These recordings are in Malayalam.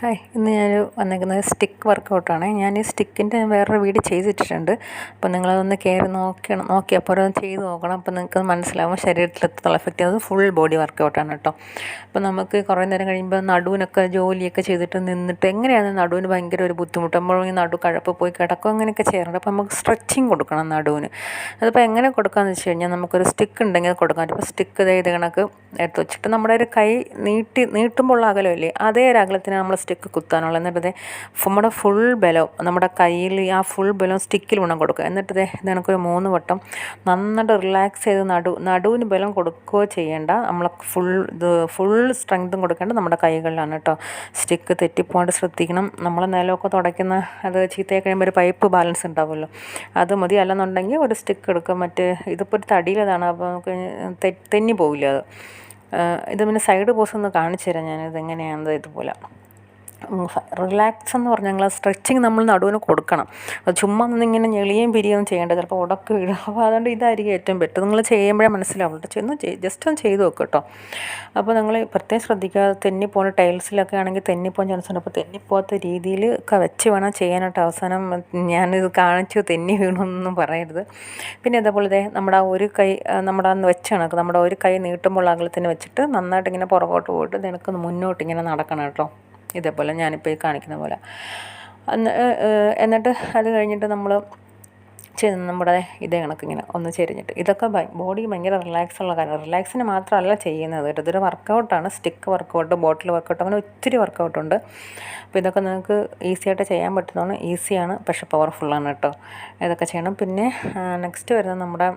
ഹായ് ഇന്ന് ഞാൻ വന്നേക്കുന്നത് സ്റ്റിക്ക് വർക്കൗട്ടാണ്. ഞാൻ ഈ സ്റ്റിക്കിന്റെ വേറൊരു വീഡിയോ ചെയ്തിട്ടുണ്ട് അപ്പോൾ നിങ്ങളതൊന്ന് കയറി നോക്കണം നോക്കിയപ്പോൾ അതൊന്ന് ചെയ്ത് നോക്കണം. അപ്പോൾ നിങ്ങൾക്ക് മനസ്സിലാവും ശരീരത്തിൽ എത്രത്തോളം എഫക്റ്റ് അത് ഫുൾ ബോഡി വർക്കൗട്ടാണ് കേട്ടോ. അപ്പോൾ നമുക്ക് കുറേ നേരം കഴിയുമ്പോൾ നടുവിനൊക്കെ ജോലിയൊക്കെ ചെയ്തിട്ട് നിന്നിട്ട് എങ്ങനെയാണ് നടുവിന് ഭയങ്കര ഒരു ബുദ്ധിമുട്ട്? നമ്മൾ ഈ നടു കഴപ്പ് പോയി കിടക്കും അങ്ങനെയൊക്കെ ചെയ്യാറുണ്ട്. അപ്പോൾ നമുക്ക് സ്ട്രെച്ചിങ് കൊടുക്കണം നടുവിന്. അതിപ്പോൾ എങ്ങനെ കൊടുക്കാമെന്ന് വെച്ച് കഴിഞ്ഞാൽ നമുക്കൊരു സ്റ്റിക്ക് ഉണ്ടെങ്കിൽ കൊടുക്കാം. ഇപ്പോൾ സ്റ്റിക്ക് ഇത് കണക്ക് എടുത്ത് വെച്ചിട്ട് നമ്മുടെ ഒരു കൈ നീട്ടി നീട്ടുമ്പോൾ ഉള്ള അകലമില്ലേ അതേ ഒരു അകലത്തിന് നമ്മൾ സ്റ്റിക്ക് കുത്താനുള്ള എന്നിട്ട് ഇതേ നമ്മുടെ ഫുൾ ബലം നമ്മുടെ കയ്യിൽ ആ ഫുൾ ബലം സ്റ്റിക്കിൽ വേണം കൊടുക്കുക. എന്നിട്ട് നിനക്കൊരു മൂന്ന് വട്ടം നന്നായിട്ട് റിലാക്സ് ചെയ്ത് നടു നടുവിന് ബലം കൊടുക്കുകയോ ചെയ്യേണ്ട. നമ്മൾ ഫുൾ ഇത് ഫുൾ സ്ട്രെങ്തും കൊടുക്കേണ്ട നമ്മുടെ കൈകളിലാണ് കേട്ടോ. സ്റ്റിക്ക് തെറ്റിപ്പോകാണ്ട് ശ്രദ്ധിക്കണം. നമ്മൾ നിലമൊക്കെ തുടയ്ക്കുന്ന അത് ചീത്തയായി കഴിയുമ്പോൾ ഒരു പൈപ്പ് ബാലൻസ് ഉണ്ടാവുമല്ലോ. അത് മതി. അല്ലെന്നുണ്ടെങ്കിൽ ഒരു സ്റ്റിക്ക് എടുക്കുക. മറ്റേ ഇതിപ്പോൾ ഒരു തടിയിലതാണ്. അപ്പോൾ നമുക്ക് തെന്നി പോവില്ല അത്. ഇത് പിന്നെ സൈഡ് പോസ് ഒന്ന് കാണിച്ചു തരാം ഞാനിത് എങ്ങനെയാണെന്ന് ഇതുപോലെ. റിലാക്സ് എന്ന് പറഞ്ഞാൽ ഞങ്ങൾ സ്ട്രെച്ചിങ് നമ്മൾ നടുവിന് കൊടുക്കണം. ചുമ്മാ നിന്നിങ്ങനെ ഞെളിയും പിരിയും ചെയ്യേണ്ടത് ചിലപ്പോൾ ഉടക്ക് വീഴും. അപ്പോൾ അതുകൊണ്ട് ഇതായിരിക്കും ഏറ്റവും ബെറ്റർ നിങ്ങൾ ചെയ്യുമ്പോഴേ മനസ്സിലാവുള്ളൂ ചെന്ന് ജസ്റ്റ് ഒന്ന് ചെയ്ത് നോക്കുക കേട്ടോ. അപ്പോൾ നിങ്ങൾ പ്രത്യേകം ശ്രദ്ധിക്കുക തെന്നിപ്പോകുന്ന ടൈൽസിലൊക്കെ ആണെങ്കിൽ തെന്നിപ്പോകാൻ ചാൻസ് ഉണ്ട്. അപ്പോൾ തെന്നിപ്പോകാത്ത രീതിയിൽ ഒക്കെ വെച്ച് വേണം ചെയ്യാനായിട്ട്. അവസാനം ഞാനിത് കാണിച്ചു തെന്നി വീണൊന്നും പറയരുത്. പിന്നെ ഇതേപോലെ നമ്മുടെ ആ ഒരു കൈ നമ്മുടെ അന്ന് വെച്ച് കണക്ക് നമ്മുടെ ഒരു കൈ നീട്ടുമ്പോൾ അകലത്തിന് വെച്ചിട്ട് നന്നായിട്ട് ഇങ്ങനെ പുറകോട്ട് പോയിട്ട് നിനക്ക് മുന്നോട്ട് ഇങ്ങനെ നടക്കണം കേട്ടോ. ഇതേപോലെ ഞാനിപ്പോൾ ഈ കാണിക്കുന്ന പോലെ. എന്നിട്ട് അത് കഴിഞ്ഞിട്ട് നമ്മൾ ചെയ്ത് നമ്മുടെ ഇതേ കണക്ക് ഇങ്ങനെ ഒന്ന് ചെരിഞ്ഞിട്ട്. ഇതൊക്കെ ബോഡി ഭയങ്കര റിലാക്സ് ഉള്ള കാര്യം. റിലാക്സിന് മാത്രമല്ല ചെയ്യുന്നത് കേട്ടോ. ഇതൊരു വർക്കൗട്ടാണ് സ്റ്റിക്ക് വർക്കൗട്ട് ബോട്ടിൽ വർക്കൗട്ട് അങ്ങനെ ഒത്തിരി വർക്കൗട്ടുണ്ട് അപ്പോൾ ഇതൊക്കെ നിങ്ങൾക്ക് ഈസി ആയിട്ട് ചെയ്യാൻ പറ്റുന്നതാണ്. ഈസിയാണ് പക്ഷേ പവർഫുള്ളാണ് കേട്ടോ. ഇതൊക്കെ ചെയ്യണം. പിന്നെ നെക്സ്റ്റ് വരുന്നത് നമ്മുടെ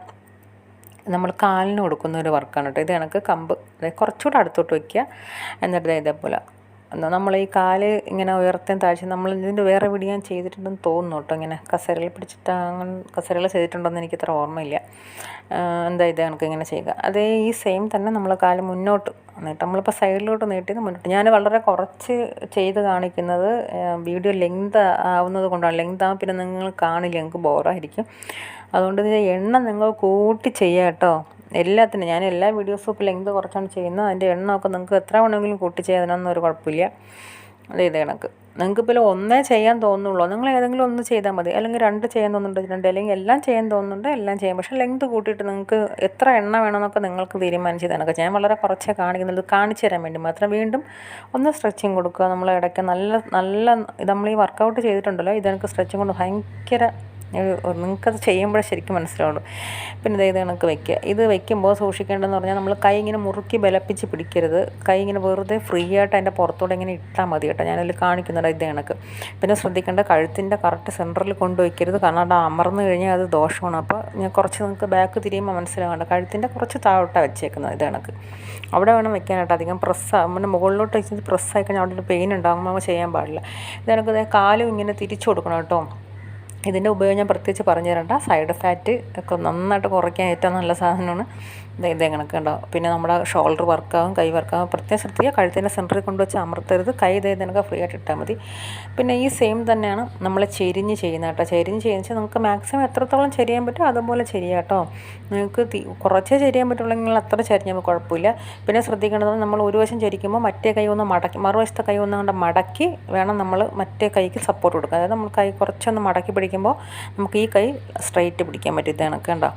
നമ്മൾ കാലിന് കൊടുക്കുന്ന ഒരു വർക്കാണ് കേട്ടോ. ഇത് കണക്ക് കമ്പ്. കുറച്ചുകൂടെ അടുത്തോട്ട് വയ്ക്കുക എന്നിട്ട് ഇതേപോലെ നമ്മൾ ഈ കാൽ ഇങ്ങനെ ഉയർത്തേം താഴ്ച നമ്മൾ ഇതിന്റെ വേറെ വീഡിയോ ഞാൻ ചെയ്തിട്ടുണ്ടെന്ന് തോന്നുന്നു കേട്ടോ ഇങ്ങനെ. കസേരയിൽ പിടിച്ചിട്ട് അങ്ങനെ കസേരയിൽ ചെയ്തിട്ടുണ്ടെന്ന് എന്ന് എനിക്കത്ര ഓർമ്മയില്ല. എന്താ ഇത് കണക്ക് ഇങ്ങനെ ചെയ്യുക. അതേ ഈ സെയിം തന്നെ നമ്മൾ കാൽ മുന്നോട്ട് എന്നിട്ട് നമ്മളിപ്പോൾ സൈഡിലോട്ട് നീട്ടിയത് മുന്നോട്ട്. ഞാൻ വളരെ കുറച്ച് ചെയ്ത് കാണിക്കുന്നത് വീഡിയോ ലെങ്ത് ആവുന്നത് കൊണ്ടാണ്. ലെങ്ത് ആ പിന്നെ നിങ്ങൾ കാണില്ല നിങ്ങൾക്ക് ബോറായിരിക്കും അതുകൊണ്ട് ഇതിന്റെ എണ്ണം നിങ്ങൾ കൂട്ടി ചെയ്യാം കേട്ടോ. എല്ലാത്തിനും. ഞാൻ എല്ലാ വീഡിയോസും ഇപ്പോൾ ലെങ്ത് കുറച്ചാണ് ചെയ്യുന്നത്. അതിന്റെ എണ്ണമൊക്കെ നിങ്ങൾക്ക് എത്ര വേണമെങ്കിലും കൂട്ടി ചെയ്യാൻ ഒരു കുഴപ്പമില്ല. അത് ഇതേ കണക്ക്. നിങ്ങൾക്ക് ഇപ്പോൾ ഒന്നേ ചെയ്യാൻ തോന്നുള്ളൂ. നിങ്ങൾ ഏതെങ്കിലും ഒന്ന് ചെയ്താൽ മതി. അല്ലെങ്കിൽ രണ്ട് ചെയ്യാൻ തോന്നുന്നുണ്ട് രണ്ട് അല്ലെങ്കിൽ എല്ലാം ചെയ്യാൻ തോന്നുന്നുണ്ട് എല്ലാം ചെയ്യാം. പക്ഷേ ലെങ്ത് കൂട്ടിയിട്ട് നിങ്ങൾക്ക് എത്ര എണ്ണ വേണമെന്നൊക്കെ നിങ്ങൾക്ക് തീരുമാനിച്ച് തന്നൊക്കെ ഞാൻ വളരെ കുറച്ചേ കാണിക്കുന്നുള്ളൂ. കാണിച്ചു തരാൻ വേണ്ടി മാത്രം. വീണ്ടും ഒന്ന് സ്ട്രെച്ചിങ് കൊടുക്കുക. നമ്മൾ ഇടയ്ക്ക് നല്ല നല്ല നമ്മൾ ഈ വർക്കൗട്ട് ചെയ്തിട്ടുണ്ടല്ലോ ഇതെനിക്ക് സ്ട്രെച്ചിങ് കൊണ്ട് ഭയങ്കര നിങ്ങൾക്കത് ചെയ്യുമ്പോൾ ശരിക്കും മനസ്സിലാവുള്ളൂ. പിന്നെ ഇത് കണക്ക് വയ്ക്കുക. ഇത് വയ്ക്കുമ്പോൾ സൂക്ഷിക്കേണ്ടതെന്ന് പറഞ്ഞാൽ നമ്മൾ കൈ ഇങ്ങനെ മുറുക്കി ബലപ്പിച്ച് പിടിക്കരുത്. കൈ ഇങ്ങനെ വെറുതെ ഫ്രീ ആയിട്ട് അതിന്റെ പുറത്തൂടെ ഇങ്ങനെ ഇട്ടാൽ മതി കേട്ടോ. ഞാനതിൽ കാണിക്കുന്നുണ്ട് ഇത് കണക്ക്. പിന്നെ ശ്രദ്ധിക്കേണ്ട കഴുത്തിന്റെ കറക്റ്റ് സെന്ററിൽ കൊണ്ടുവയ്ക്കരുത്. കാരണം അത് അമർന്നു കഴിഞ്ഞാൽ അത് ദോഷമാണ്. അപ്പോൾ ഞാൻ കുറച്ച് നിങ്ങൾക്ക് ബാക്ക് തിരിയുമ്പോൾ മനസ്സിലാവേണ്ട. കഴുത്തിന്റെ കുറച്ച് താഴോട്ടാണ് വെച്ചേക്കുന്നത് ഇത് കണക്ക്. അവിടെ വേണം വെക്കാനായിട്ട് അധികം പ്രസ് നമ്മുടെ മുകളിലോട്ട് വെച്ചിട്ട് പ്രസ്സായി കഴിഞ്ഞാൽ അവിടെ ഒരു പെയിൻ ഉണ്ടാകുമ്പോൾ ചെയ്യാൻ പാടില്ല. ഇത് കണക്ക് കാലും ഇങ്ങനെ തിരിച്ചു കൊടുക്കണം കേട്ടോ. ഇതിന്റെ ഉപയോഗം ഞാൻ പ്രത്യേകിച്ച് പറഞ്ഞു തരണ്ട സൈഡ് ഫാറ്റ് ഒക്കെ നന്നായിട്ട് കുറയ്ക്കാൻ ഏറ്റവും നല്ല സാധനമാണ്. ഇതേ കണ്ടോ പിന്നെ നമ്മുടെ ഷോൾഡർ വർക്കാവും കൈ വർക്കാവും പ്രത്യേകം ശ്രദ്ധിക്കുക. കഴുത്തിന്റെ സെന്ററിൽ കൊണ്ടുവച്ച് അമർത്തരുത്. കൈ ഇതേ നിനക്ക് ഫ്രീ ആയിട്ട് ഇട്ടാൽ മതി. പിന്നെ ഈ സെയിം തന്നെയാണ് നമ്മൾ ചെരിഞ്ഞ് ചെയ്യുന്നത് കേട്ടോ. ചെരിഞ്ഞ് ചെയ്യുന്നത് നമുക്ക് മാക്സിമം എത്രത്തോളം ചെരിയാൻ പറ്റും അതുപോലെ ചെരിയാം കേട്ടോ. നിങ്ങൾക്ക് കുറച്ചേ ചെരിയാൻ പറ്റുള്ളെങ്കിൽ അത്ര ചെരിഞ്ഞാൽ കുഴപ്പമില്ല. പിന്നെ ശ്രദ്ധിക്കേണ്ടത് നമ്മൾ ഒരു വശം ചരിക്കുമ്പോൾ മറ്റേ കൈ ഒന്ന് മടക്കി മറുവശത്തെ കൈ ഒന്ന് കൊണ്ട് മടക്കി വേണം നമ്മൾ മറ്റേ കൈക്ക് സപ്പോർട്ട് കൊടുക്കുക അതായത് നമ്മൾ കൈ കുറച്ചൊന്ന് മടക്കി പിടിക്കുമ്പോൾ നമുക്ക് ഈ കൈ സ്ട്രൈറ്റ് പിടിക്കാൻ പറ്റും. ഇത് കണക്ക് കണ്ടോ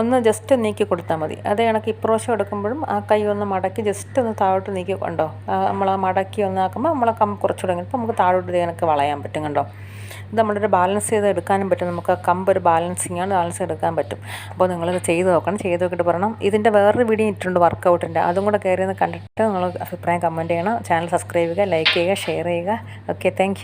ഒന്ന് ജസ്റ്റ് നീക്കി കൊടുത്താൽ മതി. അതേ കണക്ക് ഇപ്രാവശ്യം എടുക്കുമ്പോഴും ആ കൈ ഒന്ന് മടക്കി ജസ്റ്റ് ഒന്ന് താഴോട്ട് നീക്കി കണ്ടോ? നമ്മൾ ആ മടക്കി ഒന്ന് ആക്കുമ്പോൾ നമ്മളെ കം തുടങ്ങി ഇപ്പോൾ നമുക്ക് താഴോട്ട് ഇത് കണക്ക് വളയാൻ പറ്റും കണ്ടോ? ഇത് നമ്മളൊരു ബാലൻസ് ചെയ്ത് എടുക്കാനും പറ്റും. നമുക്ക് ആ കമ്പ് ഒരു ബാലൻസിങ് ആണ് ബാലൻസ് എടുക്കാൻ പറ്റും. അപ്പോൾ നിങ്ങളത് ചെയ്ത് നോക്കണം. ചെയ്ത് നോക്കിയിട്ട് പറയണം. ഇതിന്റെ വേറൊരു വീഡിയോ ഇട്ടിട്ടുണ്ട് വർക്കൗട്ടിന്റെ അതും കൂടെ കയറി കണ്ടിട്ട് നിങ്ങൾ അഭിപ്രായം കമന്റ് ചെയ്യണം. ചാനൽ സബ്സ്ക്രൈബ് ചെയ്യുക ലൈക്ക് ചെയ്യുക ഷെയർ ചെയ്യുക. Okay thank